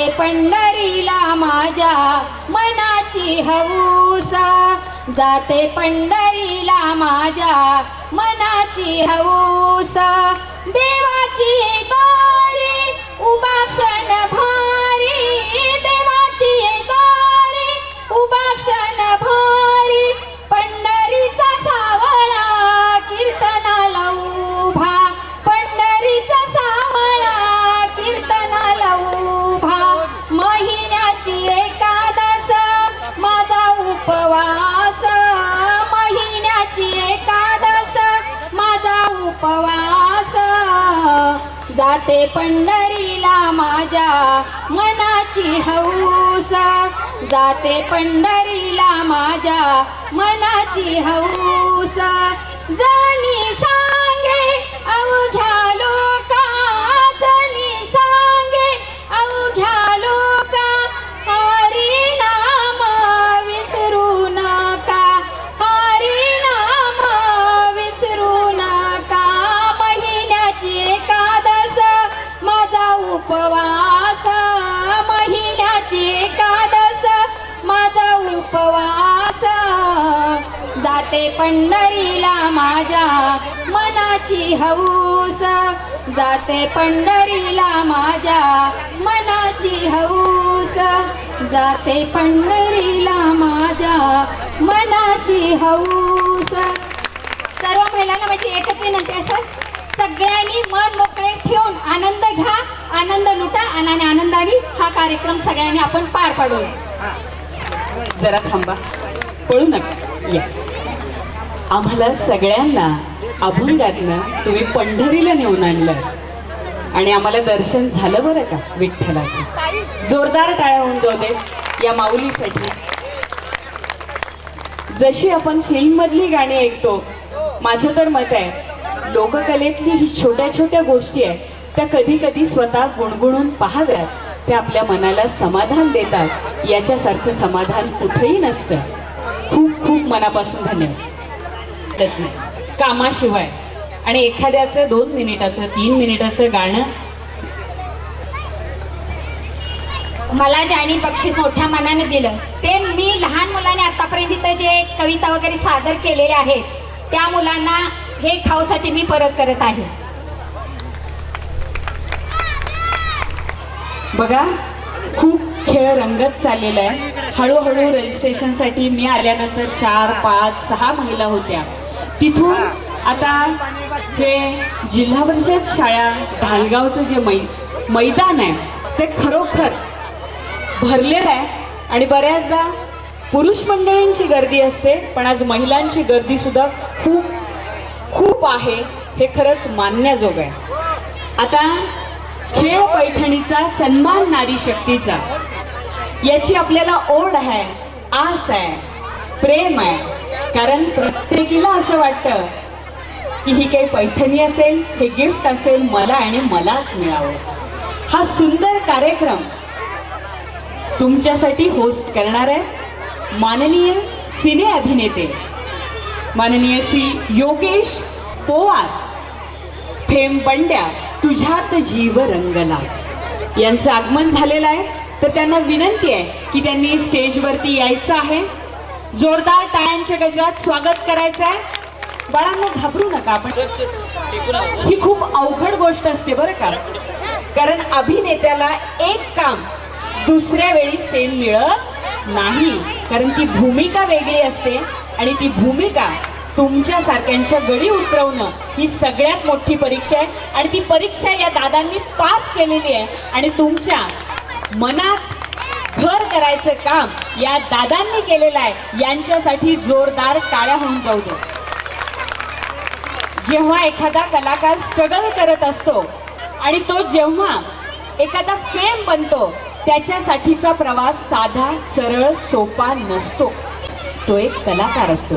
जाते पंढरीला माझ्या मनाची हौस. जाते पंढरीला माझ्या मनाची हौस. देवाची दारी उभा क्षण भारी. देवाची दारी उभा क्षण भारी. उपवास. जाते पंढरीला माझ्या मनाची हौस. जाते पंढरीला माझ्या मनाची हौस. जणी सांगे अवघ्या जाते पंढरीला माझ्या मनाची हौस. जाते पंढरीला माझ्या मनाची हौस. जाते पंढरीला माझ्या मनाची हौस. सर्व महिलांना माझी एकच विनंती आहे सगळ्यांनी मन मोकळे ठेवून आनंद घ्या आनंद लुटा आणि आनंदाने हा कार्यक्रम सगळ्यांनी आपण पार पाडू जरा थांबा. पळू नका. या. आम्हाला सगळ्यांना अभंगातनं तुम्ही पंढरीला नेऊन आणलं. आणि आम्हाला दर्शन झालं बरं का विठ्ठलाचं. जोरदार टाळ्या होऊन जाऊ दे या माऊलीसाठी. जशी आपण फिल्ममधली गाणी ऐकतो माझं तर मत आहे लोककलेतली ही छोट्या छोट्या गोष्टी आहेत त्या कधी कधी स्वतः गुणगुणून पाहाव्यात. त्या आपल्या मनाला समाधान देतात. याच्यासारखं समाधान कुठेही नसतं. खूप खूप मनापासून धन्यवाद. वाटत नाही. कामाशिवाय. आणि एखाद्याचं दोन मिनिटाचं तीन मिनिटाचं गाणं. मला ज्यांनी बक्षीस मोठ्या मनाने दिलं ते मी लहान मुलाने आतापर्यंत इथं जे कविता वगैरे सादर केलेल्या आहेत त्या मुलांना हे खाऊसाठी मी परत करत आहे. बघा खूप खेळ रंगत चाललेला आहे. हळूहळू रजिस्ट्रेशनसाठी मी आल्यानंतर चार पाच सहा महिला होत्या. तिथून आता हे जिल्हा परिषद शाळा ढालगावचं जे मै मैदान आहे ते खरोखर भरलेलं आहे. आणि बऱ्याचदा पुरुष मंडळींची गर्दी असते पण आज महिलांची गर्दी सुद्धा खूप खूप आहे. हे खरंच मानण्याजोगं आहे. आता खेळ पैठणीचा सन्मान नारी शक्तीचा याची आपल्याला ओढ आहे आस आहे प्रेम आहे. कारण प्रत्येकीला असं वाटतं की ही काही पैठणी असेल हे गिफ्ट असेल मला आणि मलाच मिळावं. हा सुंदर कार्यक्रम तुमच्यासाठी होस्ट करणार आहे माननीय सिने अभिनेते माननीय श्री योगेश पोवार फेम बंड्या तुझ्यात जीव रंगला. यांचं आगमन झालेलं आहे. तर त्यांना विनंती आहे की त्यांनी स्टेजवरती यायचं आहे. जोरदार टाळ्यांच्या गजरात स्वागत करायचं आहे बाळांनो घाबरू नका आपण. ही खूप अवघड गोष्ट असते बरं का. कारण अभिनेत्याला एक काम दुसऱ्या वेळी सेम मिळत नाही. कारण ती भूमिका वेगळी असते आणि ती भूमिका तुमच्या सारख्यांच्या गडी उतरवणं ही सगळ्यात मोठी परीक्षा आहे. आणि ती परीक्षा या दादांनी पास केलेली आहे. आणि तुमच्या मनात घर करायचं काम या दादांनी केलेलं आहे. यांच्यासाठी जोरदार टाळ्या होऊन जाऊ दे. जेव्हा एखादा कलाकार स्ट्रगल करत असतो आणि तो जेव्हा एखादा फेम बनतो त्याच्यासाठीचा प्रवास साधा सरळ सोपा नसतो. तो एक कलाकार असतो.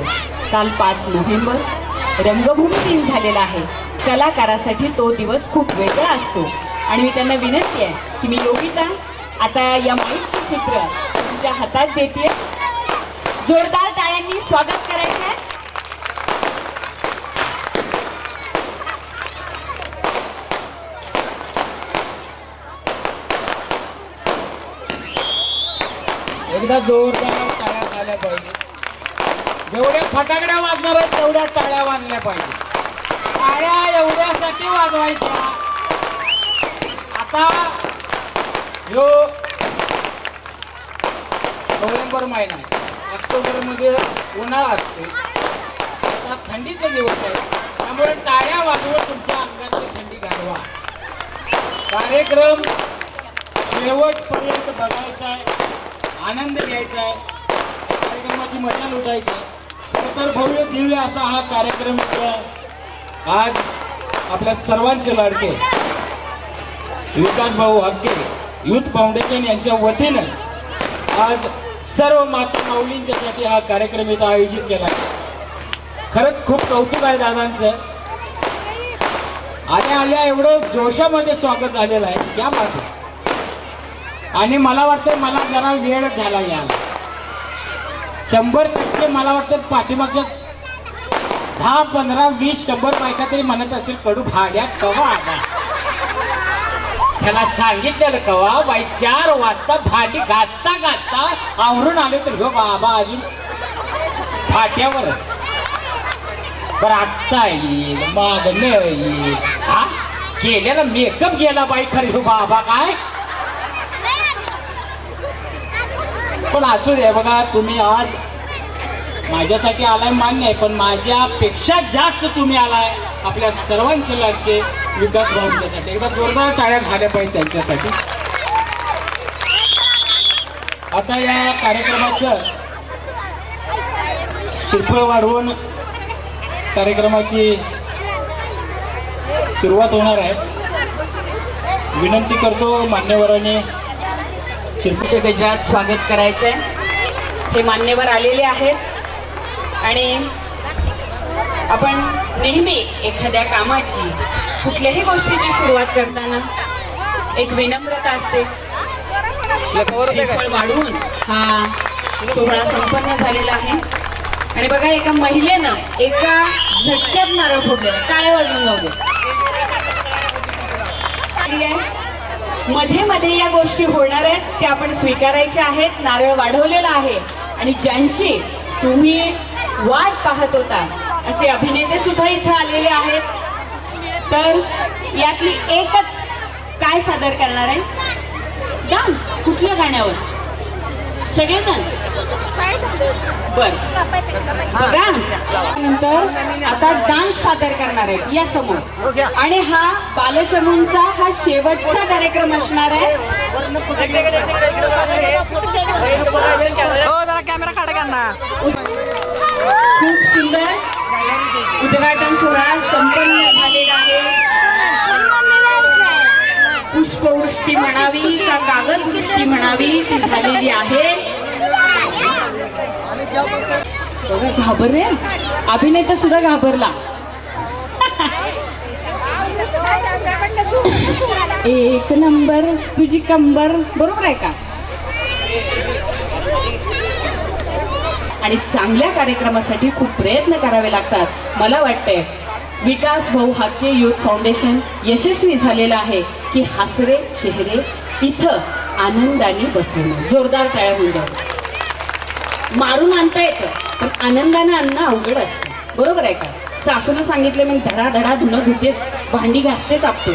काल पाच नोव्हेंबर रंगभूमी दिन झालेला आहे. कलाकारासाठी तो दिवस खूप वेगळा असतो. आणि मी त्यांना विनंती आहे की मी योगिता आता या माईकचे सूत्र तुमच्या हातात देते. जोरदार टाळ्यांनी स्वागत करायचं आहे एकदा जोरदार टाळ्या झाल्या पाहिजे. जेवढ्या फटाकड्या वाजणार आहेत तेवढ्या टाळ्या वाजल्या पाहिजे. टाळ्या एवढ्यासाठी वाजवायच्या. आता ह्यो नोव्हेंबर महिना आहे. ऑक्टोबरमध्ये उन्हाळा असते आता थंडीचे दिवस आहे. त्यामुळे टाळ्या वाजवत तुमच्या अंगातली थंडी घालवा. कार्यक्रम शेवटपर्यंत बघायचा आहे. आनंद घ्यायचा आहे. कार्यक्रमाची मजा लुटायची आहे. तर भव्य दिव्य असा हा कार्यक्रम आज आपल्या सर्वांचे लाडके. विकास भाऊ हक्के युथ फाउंडेशन यांच्या वतीनं आज सर्व माता माऊलींच्यासाठी हा कार्यक्रम इथं आयोजित केला आहे. खरंच खूप कौतुक आहे दादांचं. आल्या आल्या एवढं जोशामध्ये स्वागत झालेलं आहे. या मागे आणि मला वाटतं मला जरा वेळ झाला या. शंभर टक्के मला वाटतं पाठीमागच्या दहा पंधरा वीस शंभर बायका तरी म्हणत असतील कडू भाड्या कवा आला? त्याला सांगितलेलं कवा बाई चार वाजता भांडी घासता घासता आवरून आलो तर हो बाबा अजून फाट्यावरच. पण आत्ता येईल मागणं येईल. हा? केलेला मेकअप गेला बाई खरं हो बाबा काय? पण असू दे बघा तुम्ही आज माझ्यासाठी आलाय मान्य आहे पण माझ्यापेक्षा जास्त तुम्ही आलाय आपल्या सर्वांचे लाटके विकास भाऊंच्यासाठी एकदा जोरदार टाळ्या झाल्या पाहिजे त्यांच्यासाठी. आता या कार्यक्रमाचं शिरफळ वाढवून कार्यक्रमाची सुरुवात होणार आहे. विनंती करतो मान्यवरांनी श्रीफळ गजरात स्वागत करायचं आहे हे मान्यवर आलेले आहेत. आणि आपण नेहमी एखाद्या कामाची कुठल्याही गोष्टीची सुरुवात करताना एक विनम्रता असते. वाढवून हा सोहळा संपन्न झालेला आहे. आणि बघा एका महिलेनं एका झटक्यात नारळ फोडलेला टाळ्या वाजून जाऊ दे. आहे. मध्ये मध्ये या गोष्टी होणार आहेत त्या आपण स्वीकारायच्या आहेत. नारळ वाढवलेला आहे. आणि ज्यांची तुम्ही वाट पाहत होता असे अभिनेते सुद्धा इथं आलेले आहेत. तर यातली एकच काय सादर करणार आहे? डान्स कुठल्या गाण्यावर? सगळेजण? बर. नंतर आता डान्स सादर करणार आहे या समोर आणि हा बालचमूंचा हा शेवटचा कार्यक्रम असणार आहे. हो, कॅमेरा काढा त्यांना. उद्घाटन सोहळा संपन्न झालेला आहे. पुष्पवृष्टी म्हणावी का कागदवृष्टी म्हणावी ती झालेली आहे. घाबरले? अभिनेता सुद्धा घाबरला. एक नंबर तुझी कंबर बरोबर आहे का? आणि चांगल्या कार्यक्रमासाठी खूप प्रयत्न करावे लागतात. मला वाटतंय विकास भाऊ हाके युथ फाउंडेशन यशस्वी झालेलं आहे की हसरे चेहरे इथं आनंदाने बसवणं. जोरदार टाळ्या होऊन जाऊ. मारून आणता येतं पण आनंदानं आणणं अवघड असतं. बरोबर आहे का? सासूनं सांगितलं मी धडा धडा धुणं धुतेच भांडी घासतेच आपतो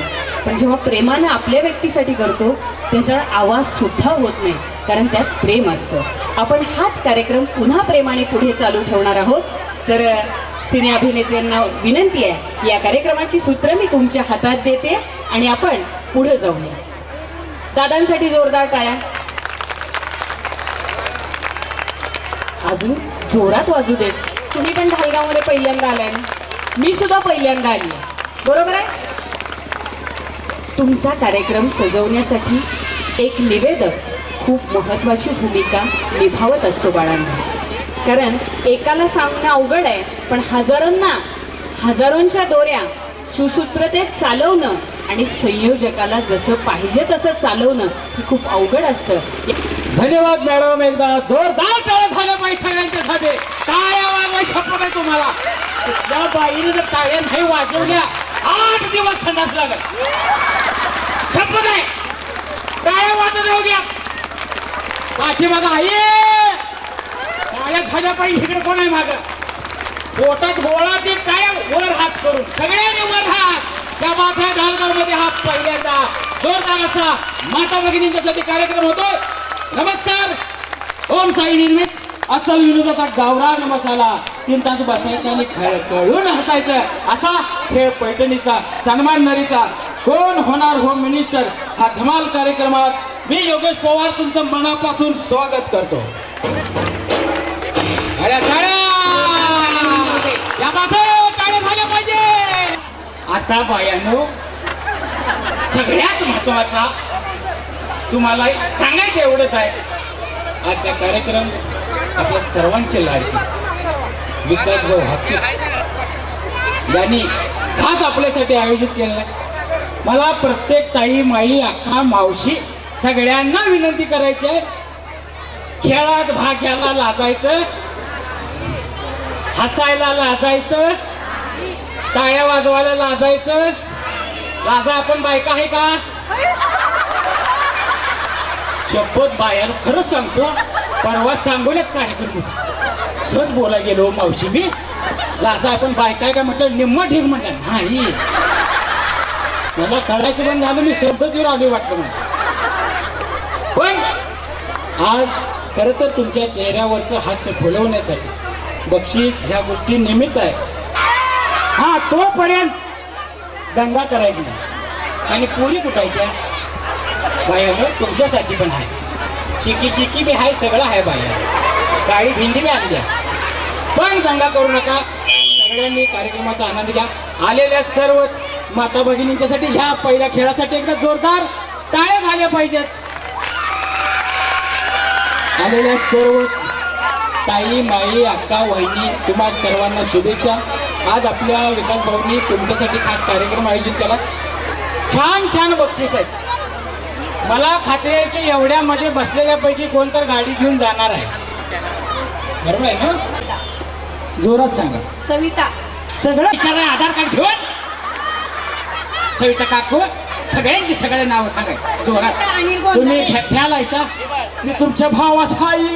पण जेव्हा प्रेमानं आपल्या व्यक्तीसाठी करतो त्याचा आवाज सुद्धा होत नाही. कारण त्यात प्रेम असतं. आपण हाच कार्यक्रम पुन्हा प्रेमाने पुढे चालू ठेवणार आहोत. तर सिने अभिनेत्यांना विनंती आहे की या कार्यक्रमाची सूत्र मी तुमच्या हातात देते आणि आपण पुढे जाऊया. दादांसाठी जोरदार टाळ्या. अजून जोरात वाजू देत. तुम्ही पण ढालगावमध्ये पहिल्यांदा आलाय ना? मी सुद्धा पहिल्यांदा आली आहे. बरोबर आहे? तुमचा कार्यक्रम सजवण्यासाठी एक निवेदक खूप महत्त्वाची भूमिका निभावत असतो बाळांना. कारण एकाला सांगणं अवघड आहे पण हजारोंना हजारोंच्या दोऱ्या सुसूत्रतेत चालवणं आणि संयोजकाला जसं पाहिजे तसं चालवणं हे खूप अवघड असतं. धन्यवाद मॅडम एकदा जोरदार टाळ्या झालं पाहिजे सगळ्यांच्यासाठी. टाळ्या वाजवा शपथ आहे तुम्हाला. या बाईने जर टाळ्या नाही वाजवल्या आठ दिवस संडास लागत शपथ आहे. टाळ्या वाजत राहू द्या. पाठीमागा आई काळ्या झाल्या पाहिजे इकडे कोण आहे माग? पोटात गोळाचे काय वर हात करून सगळ्यांनी वर हात. त्या माथ्या ढालगावमध्ये हा पहिल्यांदा जोरदार असा माता भगिनींच्यासाठी कार्यक्रम होतो नमस्कार. ओम साई निर्मित. असल विनोदाचा गावरान मसाला. तीन तास बसायचा आणि खेळ कळून हसायचं. असा खेळ पैठणीचा सन्मान नरीचा कोण होणार होम मिनिस्टर हा धमाल कार्यक्रमात मी योगेश पवार तुमचं मनापासून स्वागत करतो. अरे या झाल्या पाहिजे. आता बायानो सगळ्यात महत्त्वाचा तुम्हाला सांगायचं एवढंच आहे. आजचा कार्यक्रम आपल्या सर्वांचे लाडके. विकास भाऊ हक्की यांनी खास आपल्यासाठी आयोजित केलेला आहे. मला प्रत्येक ताई माई अक्का मावशी सगळ्यांना विनंती करायची आहे. खेळात भाग घ्यायला लाजायचं. हसायला लाजायचं. टाळ्या वाजवायला लाजायचं. लाजा आपण बायका आहे का? शपथ बाहेर खरंच सांगतो परवा सांगोल्यात कार्यक्रम होता. सहज बोला गेलो मावशी मी. लाजा आपण बायका आहे का म्हटलं निम्म ठीक म्हटलं नाही. मला कळायचं पण झालं मी शब्दच येऊन आलो वाटलं मला. आज खरं तर तुमच्या चेहऱ्यावरचं हास्य फुलवण्यासाठी बक्षीस ह्या गोष्टी निमित्त आहे. हा तोपर्यंत दंगा करायची नाही. आणि पोरी कुठायच्या बायानं तुमच्यासाठी पण आहे. शिकी शिकी बी आहे सगळं आहे बाया. काळी भिंडी बी आणल्या पण दंगा करू नका. सगळ्यांनी कार्यक्रमाचा आनंद घ्या. आलेल्या सर्वच माता भगिनींच्यासाठी ह्या पहिल्या खेळासाठी एकदा जोरदार टाळ्या झाल्या पाहिजेत. आलेल्या सर्वच ताई माई अक्का वहिनी तुम्हा सर्वांना शुभेच्छा. आज आपल्या विकास भाऊंनी तुमच्यासाठी खास कार्यक्रम आयोजित केला. छान छान बक्षीस आहेत. मला खात्री आहे की एवढ्यामध्ये बसलेल्यापैकी कोण तर गाडी घेऊन जाणार आहे. बरोबर आहे ना? जोरात सांगा. सविता. सगळं विचारा आधार कार्ड घेऊन. सविता काकू सगळ्यांची सगळे नावं सांगाय जोरात. तुम्ही फे- फ्याल आहेसा मी तुमच्या भावाचा आई?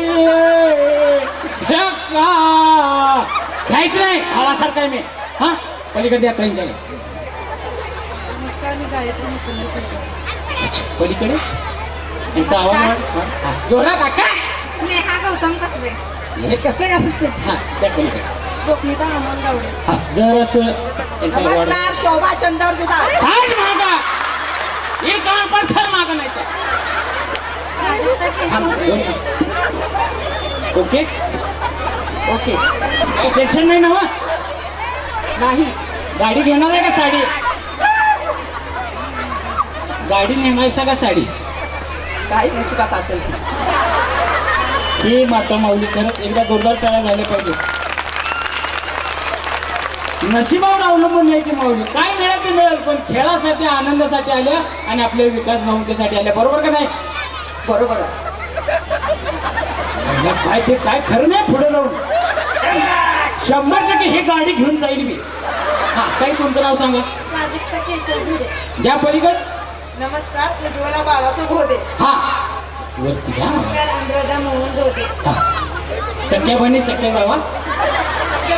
घ्यायचं नाही. भावासारखा आहे मी. हा? पलीकडे कुलकर्णी. अच्छा, पलीकडे? यांचा आवाज जोरात आका स्नेहा गौतम कसबे. हे कसं कसं ते? हा त्या पलीकडे. स्वप्निता अमोल गावडे. हा जर असं यांचा आवाज शोभा चंदर दुधाळ साईड मागा. हे काम पण सर मागा नाही तर. ओके. ओके. टेन्शन नाही ना हो? नाही. गाडी घेणार आहे का साडी? गाडी नेणार आहे का साडी? काही नसू का असेल ही माता माऊली खरंच एकदा जोरदार टाळ्या झाल्या पाहिजे नशिबावर अवलंबून नाही ती माऊली. काय मिळेल ते मिळेल पण खेळासाठी आनंदासाठी आल्या आणि आपल्या विकास भाऊंच्यासाठी आल्या. बरोबर का नाही? बरोबर अरे काय ते काय खरं नाही पुढे जाऊन. शंभर टक्के ही गाडी घेऊन जाईल मी. हा ताई तुमचं नाव सांगा. प्राजक्ता केशव झुरे. द्या पलीकड. नमस्कार उज्ज्वला बाळासाहेब होते. हा. वरती घ्या अनुराधा मोहन धोते हा. सख्या बहिणी सख्या जावा.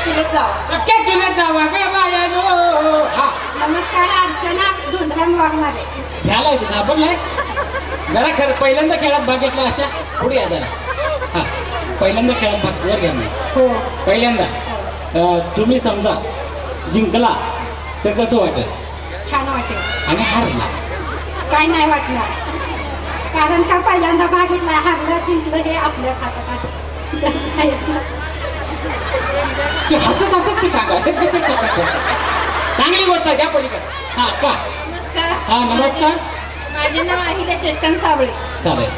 चुलत जावा. सख्या चुल्यात जावा काय बायानो. हा. नमस्कार अर्चना धुंद्राम वाघमारे. घ्यायलाच घाबरलाय. जरा खरं पहिल्यांदा खेळात भाग घेतला अशा? पुढे या जरा. हा. पहिल्यांदा खेळात भाग वर घ्या मी हो. पहिल्यांदा अं, तुम्ही समजा जिंकला तर कसं वाटेल? छान वाटेल. आणि हारला. काय नाही वाटणार. कारण का पहिल्यांदा भाग घेतला हारलं जिंकलं हे आपल्याच हातात आहे. त्याचं काही नाही. ते हसत हसत मी सांगा. चांगली गोष्ट आहे त्या पलीकडे. हा का? नमस्कार. हा नमस्कार. माझे नाव आहे शशकांत साबळे. चालेल.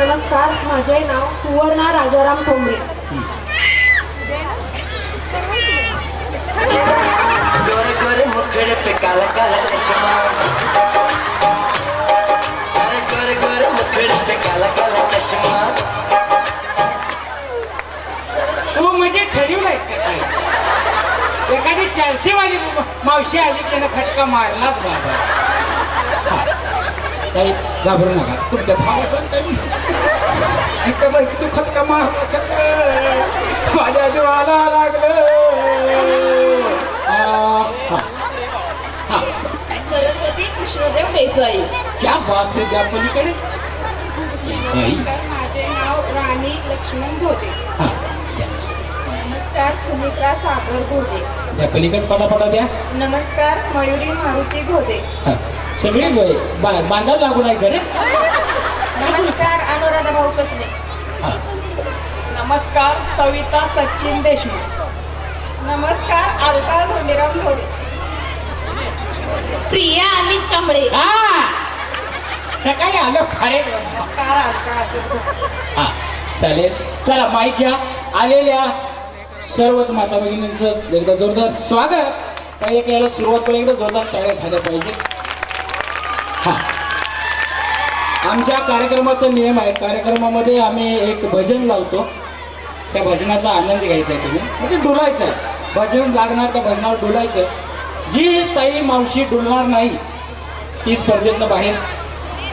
नमस्कार माझे नाव सुवर्णा राजाराम ठोंबरे. गोरे गोरे मुखड़े पे काला काला चश्मा अरे गोरे गोरे मुखड़े पे काला काला चश्मा तू म्हणजे ठरवलायस का काय? एखादी चारशे वाली मावशी आली त्यानं खटका मारलाच बाबा. काही घाबरू नका तुमच्या भावासन काही इकडं बाईचं तू खटका मारला. माझ्या जीवाला लागलं हा. हा. सरस्वती कृष्णदेव देसाई क्या बात है त्या पलीकडे सही माझे नाव राणी लक्ष्मण भोते. नमस्कार सुमित्रा सागर भोजे त्या पलीकडे पटापटा द्या नमस्कार मयुरी मारुती भोते हा. सगळी बांधायला लागून आहे घरे नमस्कार अनुराधा भाऊ कसले? हा. नमस्कार सविता सचिन देशमुख. नमस्कार अलका धोंडीराम भोते प्रिया अमित कांबळे हा. सकाळी आलो खरे. नमस्कार अलका हा. चालेल. चला माईक घ्या. आलेल्या सर्वच माता भगिनींचं एकदा जोरदार स्वागत. काही एक याला सुरुवात करून एकदा जोरदार टाळ्या झाल्या पाहिजे. हा. आमच्या कार्यक्रमाचा नियम आहे. कार्यक्रमामध्ये आम्ही एक भजन लावतो. त्या भजनाचा आनंद घ्यायचा आहे तुम्ही. म्हणजे डुलायचं आहे. भजन लागणार त्या भजनावर डुलायचं जी ताई मावशी डुलणार नाही ती स्पर्धेतनं बाहेर.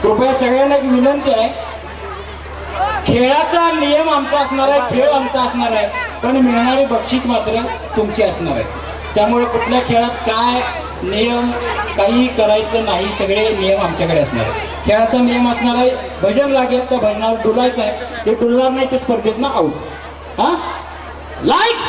कृपया सगळ्यांना एक विनंती आहे. खेळाचा नियम आमचा असणार आहे. खेळ आमचा असणार आहे. पण मिळणारी बक्षीस मात्र तुमची असणार आहे. त्यामुळे कुठल्या खेळात काय नियम काही करायचं नाही सगळे नियम आमच्याकडे असणार आहे खेळाचा नियम असणार आहे भजन लागेल तर भजनावर डुलायचं आहे. ते डुलणार नाही ते स्पर्धेत ना आऊट हां? लाईक्स